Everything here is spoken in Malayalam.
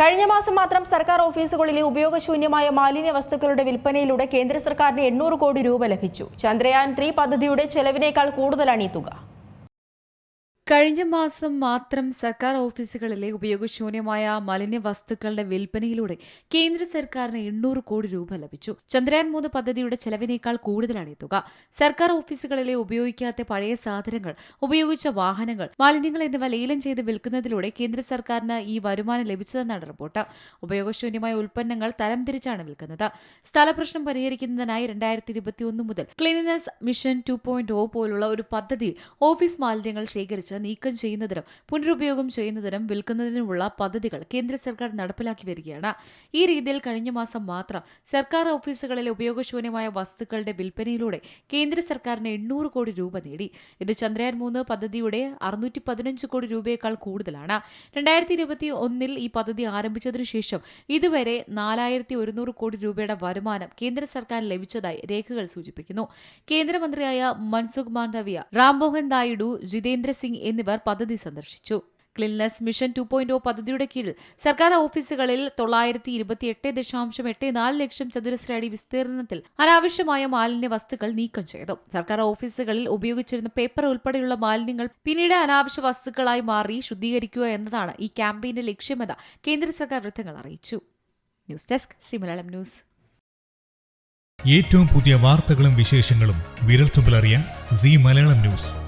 കഴിഞ്ഞ മാസം മാത്രം സർക്കാർ ഓഫീസുകളിലെ ഉപയോഗശൂന്യമായ മാലിന്യ വസ്തുക്കളുടെ വിൽപ്പനയിലൂടെ കേന്ദ്ര സർക്കാരിന് എണ്ണൂറ് കോടി രൂപ ലഭിച്ചു. ചന്ദ്രയാൻ ത്രീ പദ്ധതിയുടെ ചെലവിനേക്കാൾ കൂടുതലാണ് ഈ തുക. കഴിഞ്ഞ മാസം മാത്രം സർക്കാർ ഓഫീസുകളിലെ ഉപയോഗശൂന്യമായ മാലിന്യ വസ്തുക്കളുടെ വിൽപ്പനയിലൂടെ കേന്ദ്ര സർക്കാരിന് എണ്ണൂറ് കോടി രൂപ ലഭിച്ചു. ചന്ദ്രയാൻ മൂന്ന് പദ്ധതിയുടെ ചെലവിനേക്കാൾ കൂടുതലാണ് ഈ തുക. സർക്കാർ ഓഫീസുകളിലെ ഉപയോഗിക്കാത്ത പഴയ സാധനങ്ങൾ ഉപയോഗിച്ച വാഹനങ്ങൾ മാലിന്യങ്ങൾ എന്നിവ ലേലം ചെയ്ത് വിൽക്കുന്നതിലൂടെ കേന്ദ്ര സർക്കാരിന് ഈ വരുമാനം ലഭിച്ചതെന്നാണ് റിപ്പോർട്ട്. ഉപയോഗശൂന്യമായ ഉൽപ്പന്നങ്ങൾ തരംതിരിച്ചാണ് വിൽക്കുന്നത്. സ്ഥലപ്രശ്നം പരിഹരിക്കുന്നതിനായി രണ്ടായിരത്തി ഇരുപത്തിയൊന്ന് മുതൽ cleanliness mission two point O പോലുള്ള ഒരു പദ്ധതിയിൽ ഓഫീസ് മാലിന്യങ്ങൾ ശേഖരിച്ച് നീക്കം ചെയ്യുന്നതിനും പുനരുപയോഗം ചെയ്യുന്നതിനും വിൽക്കുന്നതിനുമുള്ള പദ്ധതികൾ കേന്ദ്ര സർക്കാർ നടപ്പിലാക്കി വരികയാണ്. ഈ രീതിയിൽ കഴിഞ്ഞ മാസം മാത്രം സർക്കാർ ഓഫീസുകളിലെ ഉപയോഗശൂന്യമായ വസ്തുക്കളുടെ വിൽപ്പനയിലൂടെ കേന്ദ്ര സർക്കാരിന് എണ്ണൂറ് കോടി രൂപ നേടി. ഇത് ചന്ദ്രയാൻ മൂന്ന് പദ്ധതിയുടെ അറുന്നൂറ്റി പതിനഞ്ച് കോടി രൂപയേക്കാൾ കൂടുതലാണ്. രണ്ടായിരത്തി ഇരുപത്തി ഒന്നിൽ ഈ പദ്ധതി ആരംഭിച്ചതിനു ശേഷം ഇതുവരെ നാലായിരത്തി ഒരുന്നൂറ് കോടി രൂപയുടെ വരുമാനം കേന്ദ്ര സർക്കാർ ലഭിച്ചതായി രേഖകൾ സൂചിപ്പിക്കുന്നു. കേന്ദ്രമന്ത്രിയായ മൻസുഖ് മാണ്ഡവ്യ റാംമോഹൻ നായിഡു ജിതേന്ദ്ര സിംഗ് എന്നിവർ പദ്ധതി സന്ദർശിച്ചു. Cleanliness mission two point O പദ്ധതിയുടെ കീഴിൽ സർക്കാർ ഓഫീസുകളിൽ തൊള്ളായിരത്തി ഇരുപത്തിയെട്ട് ദശാംശം എട്ട് നാല് ലക്ഷം ചതുരശ്ര അടി വിസ്തീർണത്തിൽ അനാവശ്യമായ മാലിന്യ വസ്തുക്കൾ നീക്കം ചെയ്തു. സർക്കാർ ഓഫീസുകളിൽ ഉപയോഗിച്ചിരുന്ന പേപ്പർ ഉൾപ്പെടെയുള്ള മാലിന്യങ്ങൾ പിന്നീട് അനാവശ്യ വസ്തുക്കളായി മാറി ശുദ്ധീകരിക്കുക എന്നതാണ് ഈ ക്യാമ്പയിന്റെ ലക്ഷ്യമെന്ന് കേന്ദ്ര സർക്കാർ വൃത്തങ്ങൾ അറിയിച്ചു. News desk news. ഏറ്റവും പുതിയ വാർത്തകളും വിശേഷങ്ങളും വിരൽത്തുമ്പിലറിയാൻ സി മലയാളം ന്യൂസ്.